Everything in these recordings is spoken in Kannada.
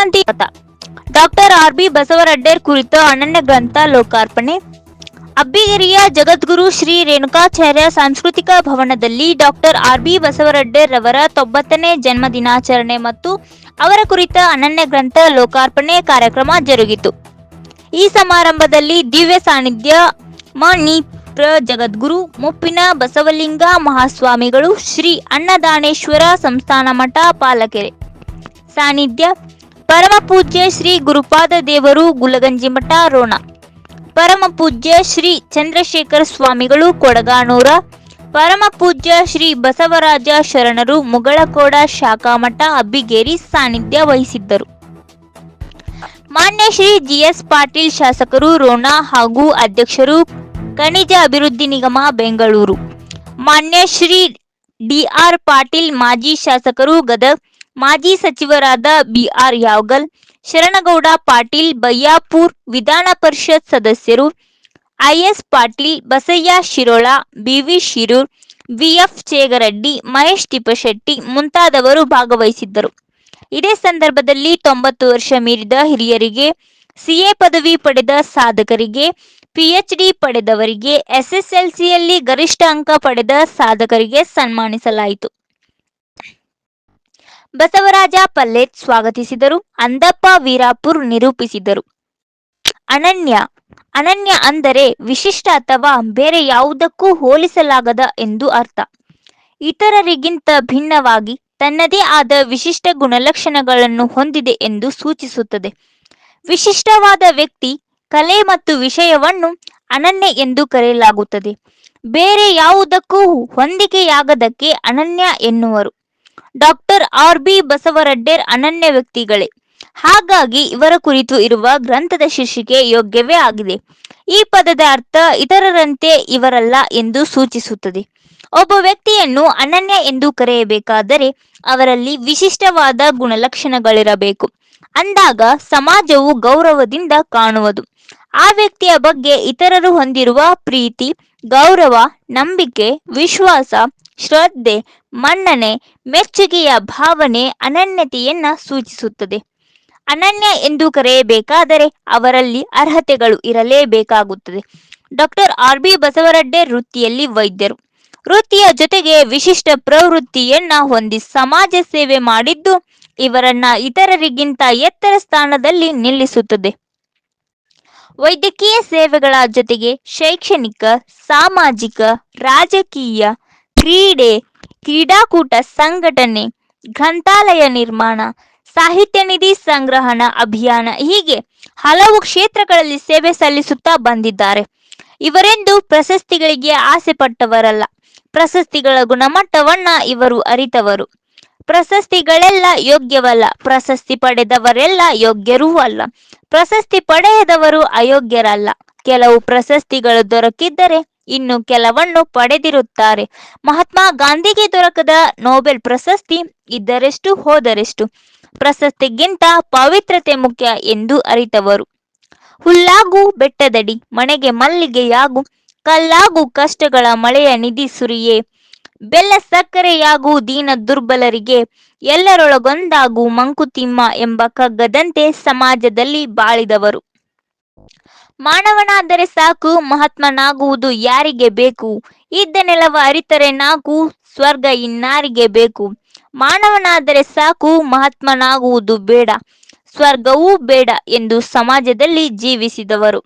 ಕ್ರಾಂತಿ ಡಾಕ್ಟರ್ ಆರ್ ಬಿ ಬಸವರಡ್ಡೇರ್ ಕುರಿತ ಅನನ್ಯ ಗ್ರಂಥ ಲೋಕಾರ್ಪಣೆ. ಅಬ್ಬಿಗಿರಿಯ ಜಗದ್ಗುರು ಶ್ರೀ ರೇಣುಕಾಚಾರ್ಯ ಸಾಂಸ್ಕೃತಿಕ ಭವನದಲ್ಲಿ ಡಾಕ್ಟರ್ ಆರ್ ಬಿ ಬಸವರಡ್ಡೇರ್ ರವರ ತೊಂಬತ್ತನೇ ಜನ್ಮ ದಿನಾಚರಣೆ ಮತ್ತು ಅವರ ಕುರಿತ ಅನನ್ಯ ಗ್ರಂಥ ಲೋಕಾರ್ಪಣೆ ಕಾರ್ಯಕ್ರಮ ಜರುಗಿತು. ಈ ಸಮಾರಂಭದಲ್ಲಿ ದಿವ್ಯ ಸಾನ್ನಿಧ್ಯ ಮನಿ ಪ್ರ ಜಗದ್ಗುರು, ಮುಪ್ಪಿನ ಬಸವಲಿಂಗ ಮಹಾಸ್ವಾಮಿಗಳು, ಶ್ರೀ ಅನ್ನದಾನೇಶ್ವರ ಸಂಸ್ಥಾನ ಮಠ, ಪಾಲಕೆರೆ. ಸಾನ್ನಿಧ್ಯ ಪರಮ ಪೂಜ್ಯ ಶ್ರೀ ಗುರುಪಾದ ದೇವರು ಗುಲಗಂಜಿ ಮಠ ರೋಣ. ಪರಮ ಪೂಜ್ಯ ಶ್ರೀ ಚಂದ್ರಶೇಖರ ಸ್ವಾಮಿಗಳು ಕೊಡಗಾನೂರ. ಪರಮ ಪೂಜ್ಯ ಶ್ರೀ ಬಸವರಾಜ ಶರಣರು ಮುಗಳಕೋಡ ಶಾಖಾಮಠ ಅಬ್ಬಿಗೇರಿ ಸಾನ್ನಿಧ್ಯ ವಹಿಸಿದ್ದರು. ಮಾನ್ಯ ಶ್ರೀ ಜಿಎಸ್ ಪಾಟೀಲ್ ಶಾಸಕರು ರೋಣ ಹಾಗೂ ಅಧ್ಯಕ್ಷರು ಖನಿಜ ಅಭಿವೃದ್ಧಿ ನಿಗಮ ಬೆಂಗಳೂರು. ಮಾನ್ಯ ಶ್ರೀ ಡಿಆರ್ ಪಾಟೀಲ್ ಮಾಜಿ ಶಾಸಕರು ಗದಗ್ ಮಾಜಿ ಸಚಿವರಾದ ಬಿಆರ್ ಯಾವಗಲ್, ಶರಣಗೌಡ ಪಾಟೀಲ್, ಬಯ್ಯಾಪುರ್ ವಿಧಾನ ಪರಿಷತ್ ಸದಸ್ಯರು, I S Patil, Basayya Shirol, B V Shirur, V F Chegareddy, Mahesh Tippashetti ಮುಂತಾದವರು ಭಾಗವಹಿಸಿದ್ದರು. ಇದೇ ಸಂದರ್ಭದಲ್ಲಿ ತೊಂಬತ್ತು ವರ್ಷ ಮೀರಿದ ಹಿರಿಯರಿಗೆ ಸಿಎ ಪದವಿ ಪಡೆದ ಸಾಧಕರಿಗೆ, ಪಿಎಚ್ಡಿ ಪಡೆದವರಿಗೆ, ಎಸ್ಎಸ್ಎಲ್ಸಿಯಲ್ಲಿ ಗರಿಷ್ಠ ಅಂಕ ಪಡೆದ ಸಾಧಕರಿಗೆ ಸನ್ಮಾನಿಸಲಾಯಿತು. ಬಸವರಾಜ ಪಲ್ಲೆತ್ ಸ್ವಾಗತಿಸಿದರು. ಅಂದಪ್ಪ ವೀರಾಪುರ್ ನಿರೂಪಿಸಿದರು. ಅನನ್ಯ ಅನನ್ಯ ಅಂದರೆ ವಿಶಿಷ್ಟ ಅಥವಾ ಬೇರೆ ಯಾವುದಕ್ಕೂ ಹೋಲಿಸಲಾಗದ ಎಂದು ಅರ್ಥ. ಇತರರಿಗಿಂತ ಭಿನ್ನವಾಗಿ ತನ್ನದೇ ಆದ ವಿಶಿಷ್ಟ ಗುಣಲಕ್ಷಣಗಳನ್ನು ಹೊಂದಿದೆ ಎಂದು ಸೂಚಿಸುತ್ತದೆ. ವಿಶಿಷ್ಟವಾದ ವ್ಯಕ್ತಿ, ಕಲೆ ಮತ್ತು ವಿಷಯವನ್ನು ಅನನ್ಯ ಎಂದು ಕರೆಯಲಾಗುತ್ತದೆ. ಬೇರೆ ಯಾವುದಕ್ಕೂ ಹೊಂದಿಕೆಯಾಗದಕ್ಕೆ ಅನನ್ಯ ಎನ್ನುವರು. ಡಾಕ್ಟರ್ ಆರ್ ಬಿ ಬಸವರಡ್ಡೇರ್ ಅನನ್ಯ ವ್ಯಕ್ತಿಗಳೇ. ಹಾಗಾಗಿ ಇವರ ಕುರಿತು ಇರುವ ಗ್ರಂಥದ ಶೀರ್ಷಿಕೆ ಯೋಗ್ಯವೇ ಆಗಿದೆ. ಈ ಪದದ ಅರ್ಥ ಇತರರಂತೆ ಇವರಲ್ಲ ಎಂದು ಸೂಚಿಸುತ್ತದೆ. ಒಬ್ಬ ವ್ಯಕ್ತಿಯನ್ನು ಅನನ್ಯ ಎಂದು ಕರೆಯಬೇಕಾದರೆ ಅವರಲ್ಲಿ ವಿಶಿಷ್ಟವಾದ ಗುಣಲಕ್ಷಣಗಳಿರಬೇಕು. ಅಂದಾಗ ಸಮಾಜವು ಗೌರವದಿಂದ ಕಾಣುವುದು. ಆ ವ್ಯಕ್ತಿಯ ಬಗ್ಗೆ ಇತರರು ಹೊಂದಿರುವ ಪ್ರೀತಿ, ಗೌರವ, ನಂಬಿಕೆ, ವಿಶ್ವಾಸ ಶ್ರದ್ಧೆ, ಮನ್ನಣೆ, ಮೆಚ್ಚುಗೆಯ ಭಾವನೆ ಅನನ್ಯತೆಯನ್ನ ಸೂಚಿಸುತ್ತದೆ. ಅನನ್ಯ ಎಂದು ಕರೆಯಬೇಕಾದರೆ ಅವರಲ್ಲಿ ಅರ್ಹತೆಗಳು ಇರಲೇಬೇಕಾಗುತ್ತದೆ. Doctor R. ಬಿ. ಬಸವರಡ್ಡೆ ವೃತ್ತಿಯಲ್ಲಿ ವೈದ್ಯರು. ವೃತ್ತಿಯ ಜೊತೆಗೆ ವಿಶಿಷ್ಟ ಪ್ರವೃತ್ತಿಯನ್ನ ಹೊಂದಿ ಸಮಾಜ ಸೇವೆ ಮಾಡಿದ್ದು ಇವರನ್ನ ಇತರರಿಗಿಂತ ಎತ್ತರ ಸ್ಥಾನದಲ್ಲಿ ನಿಲ್ಲಿಸುತ್ತದೆ. ವೈದ್ಯಕೀಯ ಸೇವೆಗಳ ಜೊತೆಗೆ ಶೈಕ್ಷಣಿಕ, ಸಾಮಾಜಿಕ, ರಾಜಕೀಯ ಕ್ರೀಡೆ, ಕ್ರೀಡಾಕೂಟ ಸಂಘಟನೆ, ಗ್ರಂಥಾಲಯ ನಿರ್ಮಾಣ, ಸಾಹಿತ್ಯ ನಿಧಿ ಸಂಗ್ರಹಣ ಅಭಿಯಾನ ಹೀಗೆ ಹಲವು ಕ್ಷೇತ್ರಗಳಲ್ಲಿ ಸೇವೆ ಸಲ್ಲಿಸುತ್ತಾ ಬಂದಿದ್ದಾರೆ. ಇವರೆಂದು ಪ್ರಶಸ್ತಿಗಳಿಗೆ ಆಸೆ ಪಟ್ಟವರಲ್ಲ. ಪ್ರಶಸ್ತಿಗಳ ಗುಣಮಟ್ಟವನ್ನ ಇವರು ಅರಿತವರು. ಪ್ರಶಸ್ತಿಗಳೆಲ್ಲ ಯೋಗ್ಯವಲ್ಲ. ಪ್ರಶಸ್ತಿ ಪಡೆದವರೆಲ್ಲ ಯೋಗ್ಯರೂ ಅಲ್ಲ. ಪ್ರಶಸ್ತಿ ಪಡೆಯದವರು ಅಯೋಗ್ಯರಲ್ಲ. ಕೆಲವು ಪ್ರಶಸ್ತಿಗಳು ದೊರಕಿದ್ದರೆ ಇನ್ನು ಕೆಲವನ್ನು ಪಡೆದಿರುತ್ತಾರೆ. ಮಹಾತ್ಮ ಗಾಂಧಿಗೆ ದೊರಕದ ನೊಬೆಲ್ ಪ್ರಶಸ್ತಿ ಇದ್ದರೆಷ್ಟು ಹೋದರೆಷ್ಟು. ಪ್ರಶಸ್ತಿಗಿಂತ ಪವಿತ್ರತೆ ಮುಖ್ಯ ಎಂದು ಅರಿತವರು. ಹುಲ್ಲಾಗು ಬೆಟ್ಟದಡಿ, ಮನೆಗೆ ಮಲ್ಲಿಗೆಯಾಗು ಕಲ್ಲಾಗು ಕಷ್ಟಗಳ ಮಳೆಯ ನಿಧಿ ಸುರಿಯೇ. ಬೆಲ್ಲ ಸಕ್ಕರೆಯಾಗು ದೀನ ದುರ್ಬಲರಿಗೆ, ಎಲ್ಲರೊಳಗೊಂದಾಗು ಮಂಕುತಿಮ್ಮ ಎಂಬ ಕಗ್ಗದಂತೆ ಸಮಾಜದಲ್ಲಿ ಬಾಳಿದವರು. ಮಾನವನಾದರೆ ಸಾಕು, ಮಹಾತ್ಮನಾಗುವುದು ಯಾರಿಗೆ ಬೇಕು? ಇದ್ದ ನೆಲವ ಅರಿತರೆ ನಾಕು, ಸ್ವರ್ಗ ಇನ್ನಾರಿಗೆ ಬೇಕು? ಮಾನವನಾದರೆ ಸಾಕು, ಮಹಾತ್ಮನಾಗುವುದು ಬೇಡ, ಸ್ವರ್ಗವೂ ಬೇಡ ಎಂದು ಸಮಾಜದಲ್ಲಿ ಜೀವಿಸಿದವರು.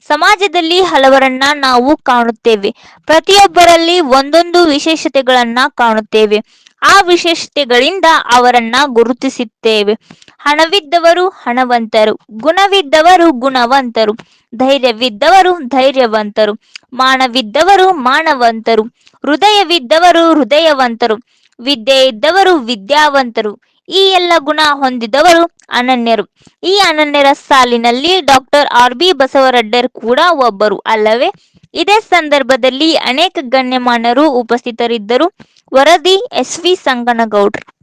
ಸಮಾಜದಲ್ಲಿ ಹಲವರನ್ನ ನಾವು ಕಾಣುತ್ತೇವೆ. ಪ್ರತಿಯೊಬ್ಬರಲ್ಲಿ ಒಂದೊಂದು ವಿಶೇಷತೆಗಳನ್ನ ಕಾಣುತ್ತೇವೆ. ಆ ವಿಶೇಷತೆಗಳಿಂದ ಅವರನ್ನ ಗುರುತಿಸುತ್ತೇವೆ. ಹಣವಿದ್ದವರು ಹಣವಂತರು, ಗುಣವಿದ್ದವರು ಗುಣವಂತರು, ಧೈರ್ಯವಿದ್ದವರು ಧೈರ್ಯವಂತರು, ಮಾನವಿದ್ದವರು ಮಾನವಂತರು, ಹೃದಯವಿದ್ದವರು ಹೃದಯವಂತರು ವಿದ್ಯೆ ಇದ್ದವರು ವಿದ್ಯಾವಂತರು. ಈ ಎಲ್ಲ ಗುಣ ಹೊಂದಿದವರು ಅನನ್ಯರು. ಈ ಅನನ್ಯರ ಸಾಲಿನಲ್ಲಿ ಡಾಕ್ಟರ್ ಆರ್ ಬಿ ಬಸವರಡ್ಡರ್ ಕೂಡ ಒಬ್ಬರು ಅಲ್ಲವೇ? ಇದೇ ಸಂದರ್ಭದಲ್ಲಿ ಅನೇಕ ಗಣ್ಯಮಾನ್ಯರು ಉಪಸ್ಥಿತರಿದ್ದರು. ವರದಿ ಎಸ್ ವಿ ಸಂಗನಗೌಡ್ರು.